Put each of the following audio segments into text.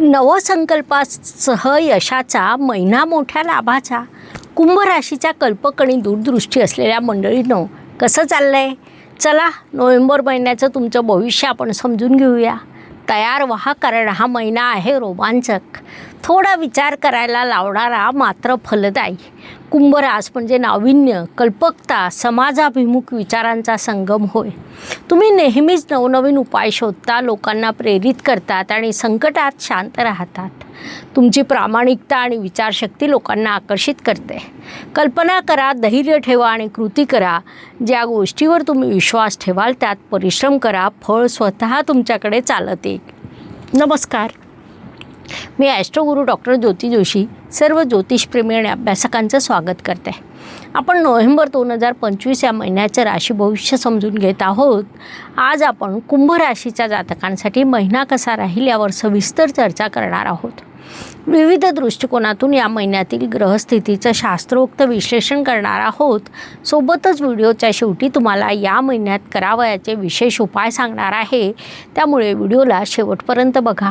नवसंकल्पासह यशाचा महिना मोठ्या लाभाचा कुंभ राशीच्या कल्पकणी दूरदृष्टी असलेल्या मंडळीनं कसं चाललं आहे चला नोव्हेंबर महिन्याचं तुमचं भविष्य आपण समजून घेऊया. तयार व्हा कारण हा महिना आहे रोमांचक. थोडा विचार करायला लावणारा मात्र फलदायी. कुंभरास म्हणजे नाविन्य कल्पकता समाजाभिमुख विचारांचा संगम होय. तुम्ही नेहमीच नवनवीन उपाय शोधता लोकांना प्रेरित करतात आणि संकटात शांत राहतात. तुमची प्रामाणिकता आणि विचारशक्ती लोकांना आकर्षित करते. कल्पना करा धैर्य ठेवा आणि कृती करा. ज्या गोष्टीवर तुम्ही विश्वास ठेवाल त्यात परिश्रम करा. फळ स्वतः तुमच्याकडे चालत. येईल नमस्कार. मी ॲस्ट्रोगुरू डॉक्टर ज्योती जोशी सर्व ज्योतिषप्रेमी आणि अभ्यासकांचं स्वागत करते. आपण नोव्हेंबर दोन हजार पंचवीस या महिन्याचं राशी भविष्य समजून घेत आहोत. आज आपण कुंभ राशीच्या जातकांसाठी महिना कसा राहील यावर सविस्तर चर्चा करणार आहोत. विविध दृष्टिकोनातून या महिन्यातील ग्रहस्थितीचं शास्त्रोक्त विश्लेषण करणार आहोत. सोबतच व्हिडिओच्या शेवटी तुम्हाला या महिन्यात करावयाचे विशेष उपाय सांगणार आहे. त्यामुळे व्हिडिओला शेवटपर्यंत बघा.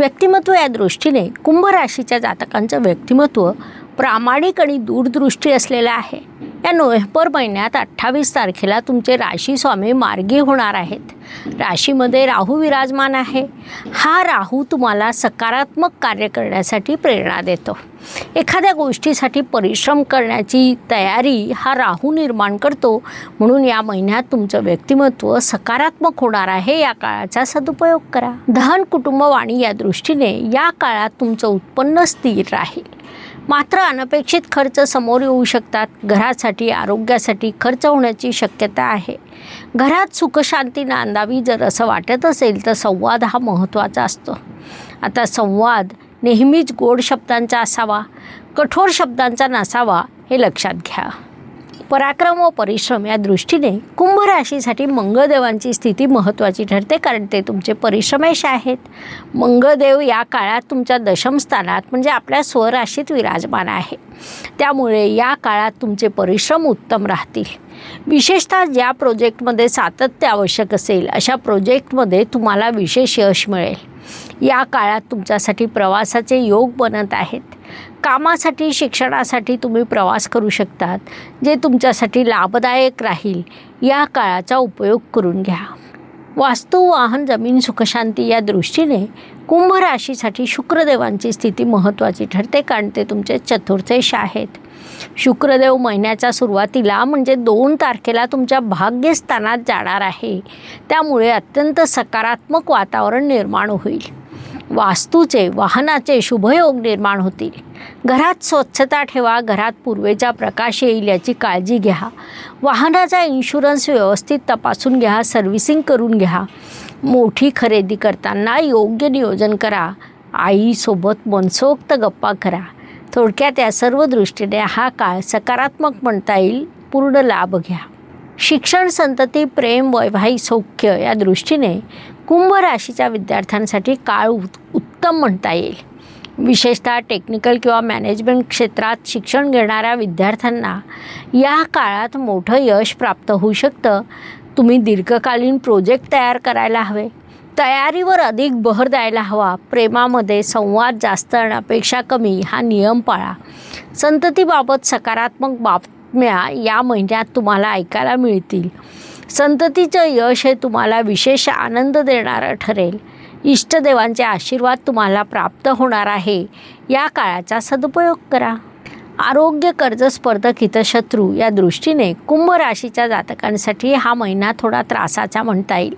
व्यक्तिमत्व या दृष्टीने कुंभ राशीच्या जातकांचं व्यक्तिमत्व प्रामाणिक आणि दूरदृष्टी असलेलं आहे. या नोव्हेंबर महिन्यात अठ्ठावीस तारखेला तुमचे राशी स्वामी मार्गी होणार आहेत. राशीमध्ये राहू विराजमान आहे. हा राहू तुम्हाला सकारात्मक कार्य करण्यासाठी प्रेरणा देतो. एखाद्या गोष्टीसाठी परिश्रम करण्याची तयारी हा राहू निर्माण करतो. म्हणून या महिन्यात तुमचं व्यक्तिमत्व सकारात्मक होणार आहे या काळाचा सदुपयोग करा. धन कुटुंब वाणी या दृष्टीने या काळात तुमचं उत्पन्न स्थिर राहील. मात्र अनपेक्षित खर्च समोर येऊ शकतात. घरासाठी आरोग्यासाठी खर्च होण्याची शक्यता आहे. घरात सुखशांती नांदावी जर असं वाटत असेल तर संवाद हा महत्त्वाचा असतो. आता संवाद नेहमीच गोड शब्दांचा असावा कठोर शब्दांचा नसावा हे लक्षात घ्या. पराक्रम व परिश्रम या दृष्टीने कुंभ राशीसाठी मंगळदेवांची स्थिती महत्त्वाची ठरते कारण ते तुमचे परिश्रमेश आहेत. मंगळदेव या काळात तुमच्या दशम स्थानात म्हणजे आपल्या स्वराशीत विराजमान आहे. त्यामुळे या काळात तुमचे परिश्रम उत्तम राहतील. विशेषतः ज्या प्रोजेक्टमध्ये सातत्य आवश्यक असेल अशा प्रोजेक्टमध्ये तुम्हाला विशेष यश मिळेल. या काळात तुमच्यासाठी प्रवासाचे योग बनत आहेत. कामासाठी शिक्षणासाठी तुम्ही प्रवास करू शकतात जे तुमच्यासाठी लाभदायक राहील. या काळाचा उपयोग करून घ्या. वास्तू वाहन जमीन सुखशांती या दृष्टीने कुंभ राशीसाठी शुक्रदेवांची स्थिती महत्त्वाची ठरते कारण ते तुमचे चतुर्थेश आहेत. शुक्रदेव महिन्याच्या सुरुवातीला म्हणजे दोन तारखेला तुमच्या भाग्यस्थानात जाणार आहे. त्यामुळे अत्यंत सकारात्मक वातावरण निर्माण होईल. वास्तूचे वाहनाचे शुभयोग निर्माण होतील. घरात स्वच्छता ठेवा घरात पूर्वेचा प्रकाश येईल याची काळजी घ्या. वाहनाचा इन्शुरन्स व्यवस्थित तपासून घ्या सर्व्हिसिंग करून घ्या. मोठी खरेदी करताना योग्य नियोजन करा. आईसोबत मनसोक्त गप्पा करा. थोडक्यात या सर्व दृष्टीने हा काळ सकारात्मक म्हणता येईल पूर्ण लाभ घ्या. शिक्षण संतती प्रेम वैवाहिक सौख्य या दृष्टीने कुंभ राशीच्या विद्यार्थ्यांसाठी काळ उत् उत्तम म्हणता येईल. विशेषतः टेक्निकल किंवा मॅनेजमेंट क्षेत्रात शिक्षण घेणाऱ्या विद्यार्थ्यांना या काळात मोठं यश प्राप्त होऊ शकतं. तुम्ही दीर्घकालीन प्रोजेक्ट तयार करायला हवे. तयारीवर अधिक भर द्यायला हवा. प्रेमामध्ये संवाद जास्त आणि अपेक्षा कमी हा नियम पाळा. संततीबाबत सकारात्मक बातम्या या महिन्यात तुम्हाला ऐकायला मिळतील. संततीचं यश हे तुम्हाला विशेष आनंद देणारं ठरेल. इष्टदेवांचे आशीर्वाद तुम्हाला प्राप्त होणार आहे. या काळाचा सदुपयोग करा. आरोग्य कर्ज स्पर्धक हितशत्रू या दृष्टीने कुंभ राशीच्या जातकांसाठी हा महिना थोडा त्रासाचा म्हणता येईल.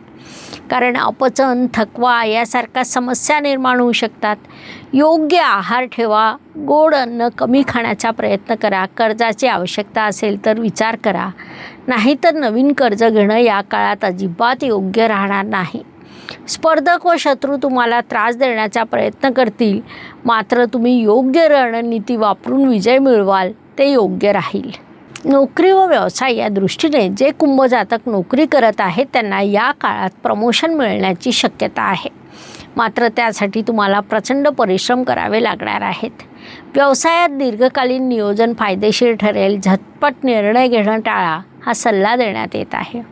कारण अपचन थकवा यासारख्या समस्या निर्माण होऊ शकतात. योग्य आहार ठेवा गोड अन्न कमी खाण्याचा प्रयत्न करा कर्जाची आवश्यकता असेल तर विचार करा. नाहीतर नवीन कर्ज घेणं या काळात अजिबात योग्य राहणार नाही. स्पर्धक व शत्रू तुम्हाला त्रास देण्याचा प्रयत्न करतील. मात्र तुम्ही योग्य रणनीती वापरून विजय मिळवाल ते योग्य राहील. नोकरी व व्यवसाय या दृष्टीने जे कुंभजातक नोकरी करत आहेत त्यांना या काळात प्रमोशन मिळण्याची शक्यता आहे. मात्र त्यासाठी तुम्हाला प्रचंड परिश्रम करावे लागणार आहेत. व्यवसायात दीर्घकालीन नियोजन फायदेशीर ठरेल झटपट निर्णय घेणं टाळा हा सल्ला देण्यात येत आहे.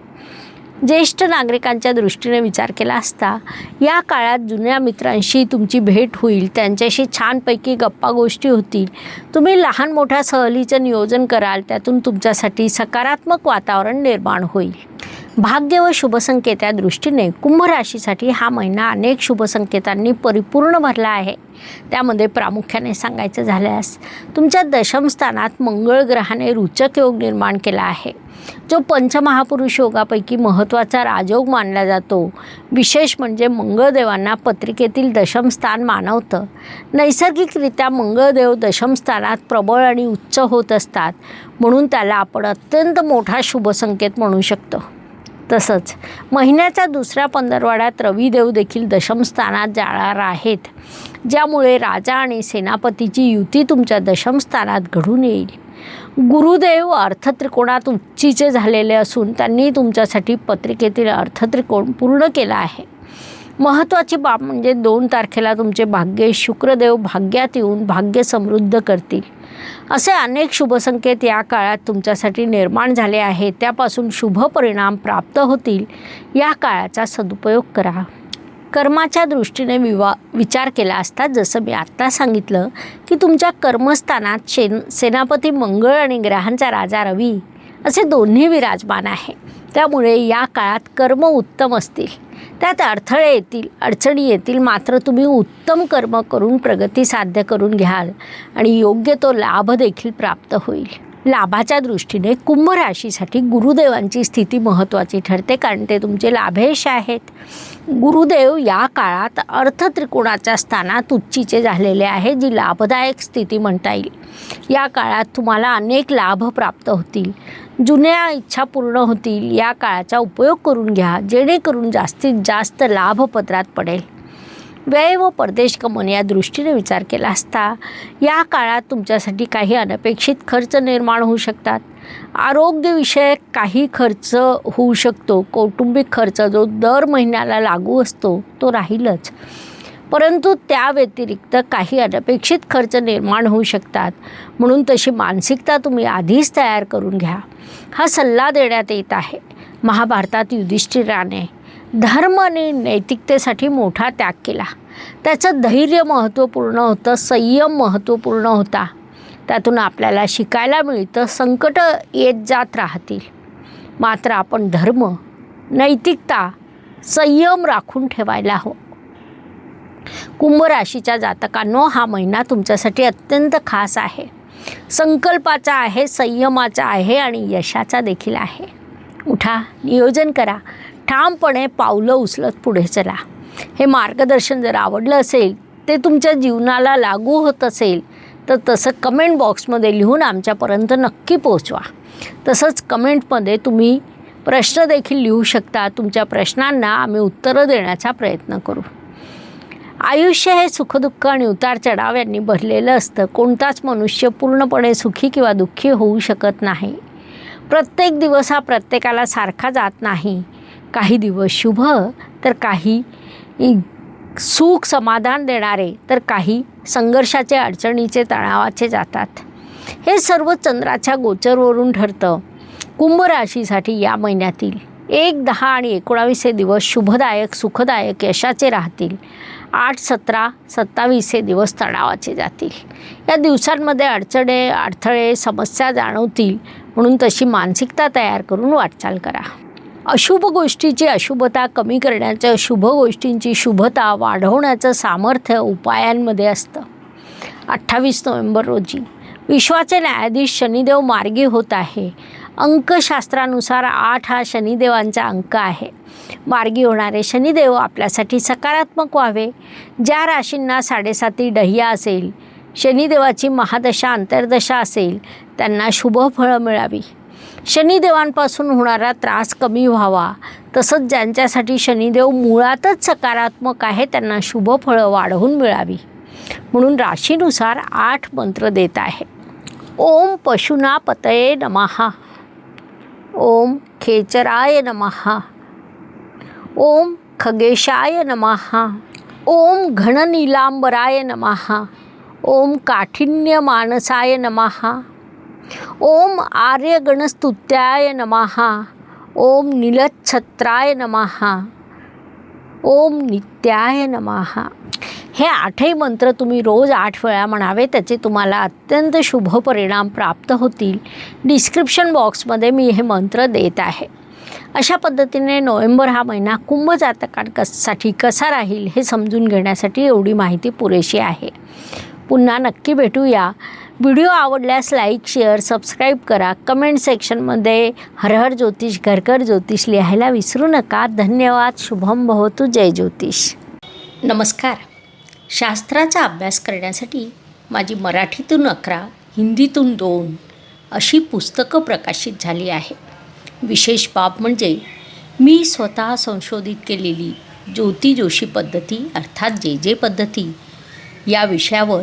ज्येष्ठ नागरिकांच्या दृष्टीने विचार केला असता या काळात जुन्या मित्रांशी तुमची भेट होईल त्यांच्याशी छानपैकी गप्पा गोष्टी होतील. तुम्ही लहान मोठ्या सहलीचं नियोजन कराल त्यातून तुमच्यासाठी सकारात्मक वातावरण निर्माण होईल. भाग्य व शुभसंकेत या दृष्टीने कुंभ राशीसाठी हा महिना अनेक शुभसंकेतांनी परिपूर्ण भरला आहे. त्यामध्ये प्रामुख्याने सांगायचं झाल्यास तुमच्या दशमस्थानात मंगळ ग्रहाने रुचक योग निर्माण केला आहे. जो पंचमहापुरुष योगापैकी महत्त्वाचा राजयोग मानला जातो. विशेष म्हणजे मंगळदेवांना पत्रिकेतील दशमस्थान मानवतं. नैसर्गिकरित्या मंगळदेव दशमस्थानात प्रबळ आणि उच्च होत असतात म्हणून त्याला आपण अत्यंत मोठा शुभसंकेत म्हणू शकतो. तसंच महिन्याच्या दुसऱ्या पंधरवाड्यात रविदेव देखील दशमस्थानात जाणार आहेत. ज्यामुळे राजा आणि सेनापतीची युती तुमच्या दशमस्थानात घडून येईल. गुरुदेव अर्थत्रिकोणात उच्चीचे झालेले असून त्यांनी तुमच्यासाठी पत्रिकेतील अर्थत्रिकोण पूर्ण केला आहे. महत्त्वाची बाब म्हणजे दोन तारखेला तुमचे भाग्य शुक्रदेव भाग्यात येऊन भाग्य समृद्ध करतील. असे अनेक शुभसंकेत या काळात तुमच्यासाठी निर्माण झाले आहेत. त्यापासून शुभ परिणाम प्राप्त होतील. या काळाचा सदुपयोग करा. कर्माच्या दृष्टीने विवा विचार केला असता जसं मी आत्ता सांगितलं की तुमच्या कर्मस्थानात शेन सेनापती मंगळ आणि ग्रहांचा राजा रवी असे दोन्ही विराजमान आहे. त्यामुळे या काळात कर्म उत्तम असतील. त्यात अडथळे येतील अडचणी येतील. मात्र तुम्ही उत्तम कर्म करून प्रगती साध्य करून घ्याल आणि योग्य तो लाभ देखील प्राप्त होईल. लाभाच्या दृष्टीने कुंभ राशीसाठी गुरुदेवांची स्थिती महत्त्वाची ठरते कारण ते तुमचे लाभेश आहेत. गुरुदेव या काळात अर्थत्रिकोणाच्या स्थानात उच्चीचे झालेले आहे जी लाभदायक स्थिती म्हणता येईल. या काळात तुम्हाला अनेक लाभ प्राप्त होतील. जुन्या इच्छा पूर्ण होतील. या काळाचा उपयोग करून घ्या जेणेकरून जास्तीत जास्त लाभ पदरात पडेल. व्यय व परदेश गमन या दृष्टीने विचार केला असता या काळात तुमच्यासाठी काही अनपेक्षित खर्च निर्माण होऊ शकतात. आरोग्यविषयक काही खर्च होऊ शकतो. कौटुंबिक खर्च जो दर महिन्याला लागू असतो तो राहीलच. परंतु त्या व्यतिरिक्त काही अनपेक्षित खर्च निर्माण होऊ शकतात. म्हणून तशी मानसिकता तुम्ही आधीच तयार करून घ्या. हा सल्ला देण्यात येत आहे. महाभारतात युधिष्ठिराने धर्म आणि नैतिकतेसाठी मोठा त्याग केला. त्याचं धैर्य महत्त्वपूर्ण होतं संयम महत्त्वपूर्ण होता. त्यातून आपल्याला शिकायला मिळतं संकट येत जात राहतील. मात्र आपण धर्म नैतिकता संयम राखून ठेवायला हो कुंभ राशीच्या जातकांनो हा महिना तुमच्यासाठी अत्यंत खास आहे. संकल्पाचा आहे संयमाचा आहे आणि यशाचा देखील आहे. उठा नियोजन करा. ठामपणे पावलं उचलत पुढे चला. हे मार्गदर्शन जर आवडलं असेल ते तुमच्या जीवनाला लागू होत असेल तर तसं कमेंट बॉक्समध्ये लिहून आमच्यापर्यंत नक्की पोचवा तसंच कमेंटमध्ये तुम्ही प्रश्न देखील लिहू शकता. तुमच्या प्रश्नांना आम्ही उत्तरं देण्याचा प्रयत्न करू. आयुष्य हे सुखदुःख आणि उतार चढाव यांनी भरलेलं असतं. कोणताच मनुष्य पूर्णपणे सुखी किंवा दुःखी होऊ शकत नाही. प्रत्येक दिवस हा प्रत्येकाला सारखा जात नाही. काही दिवस शुभ तर काही सुख समाधान देणारे तर काही संघर्षाचे अडचणीचे तणावाचे जातात. हे सर्व चंद्राच्या गोचरवरून ठरतं. कुंभ राशीसाठी या महिन्यातील एक दहा आणि एकोणावीस हे दिवस शुभदायक सुखदायक यशाचे राहतील. आठ सतरा सत्तावीस हे दिवस तणावाचे जातील. या दिवसांमध्ये अडचणे अडथळे समस्या जाणवतील म्हणून तशी मानसिकता तयार करून वाटचाल करा. अशुभ गोष्टीची अशुभता कमी करण्याचं शुभ गोष्टींची शुभता वाढवण्याचं सामर्थ्य उपायांमध्ये असतं. अठ्ठावीस नोव्हेंबर रोजी विश्वाचे न्यायाधीश शनिदेव मार्गी होत आहे. अंकशास्त्रानुसार आठ हा शनिदेवांचा अंक आहे. मार्गी होणारे शनिदेव आपल्यासाठी सकारात्मक व्हावे. ज्या राशींना साडेसाती डह्या असेल शनिदेवाची महादशा अंतर्दशा असेल त्यांना शुभ फळं मिळावी. शनिदेवांपासून होणारा त्रास कमी व्हावा. तसंच ज्यांच्यासाठी शनिदेव मुळातच सकारात्मक आहे त्यांना शुभ फळं वाढवून मिळावी. म्हणून राशीनुसार आठ मंत्र देत आहे. ओम पशुना पतये नमहा ओम खेचराय नमहा ओम खगेशाय नमहा ओम घननीलांबराय नमहा ओम काठिन्य मानसाय नमहा ओम आर्यगणस्तुत्याय नमहा ओम नीलछत्राय नमहा ओम नित्याय नमहा हे आठही मंत्र तुम्ही रोज आठ वेळा म्हणावे त्याचे तुम्हाला अत्यंत शुभ परिणाम प्राप्त होतील. डिस्क्रिप्शन बॉक्समध्ये मी हे मंत्र देत आहे. अशा पद्धतीने नोव्हेंबर हा महिना कुंभ जातकांसाठी कसा राहील हे समजून घेण्यासाठी एवढी माहिती पुरेशी आहे. पुन्हा नक्की भेटूया. व्हिडिओ आवडल्यास लाईक शेअर सबस्क्राईब करा. कमेंट सेक्शनमध्ये हरहर ज्योतिष घरघर ज्योतिष लिहायला विसरू नका. धन्यवाद. शुभम भवतु जय ज्योतिष. नमस्कार. शास्त्राचा अभ्यास करण्यासाठी माझी मराठीतून अकरा हिंदीतून दोन अशी पुस्तकं प्रकाशित झाली आहे. विशेष बाब म्हणजे मी स्वतः संशोधित केलेली ज्योती जोशी पद्धती अर्थात जे जे पद्धती या विषयावर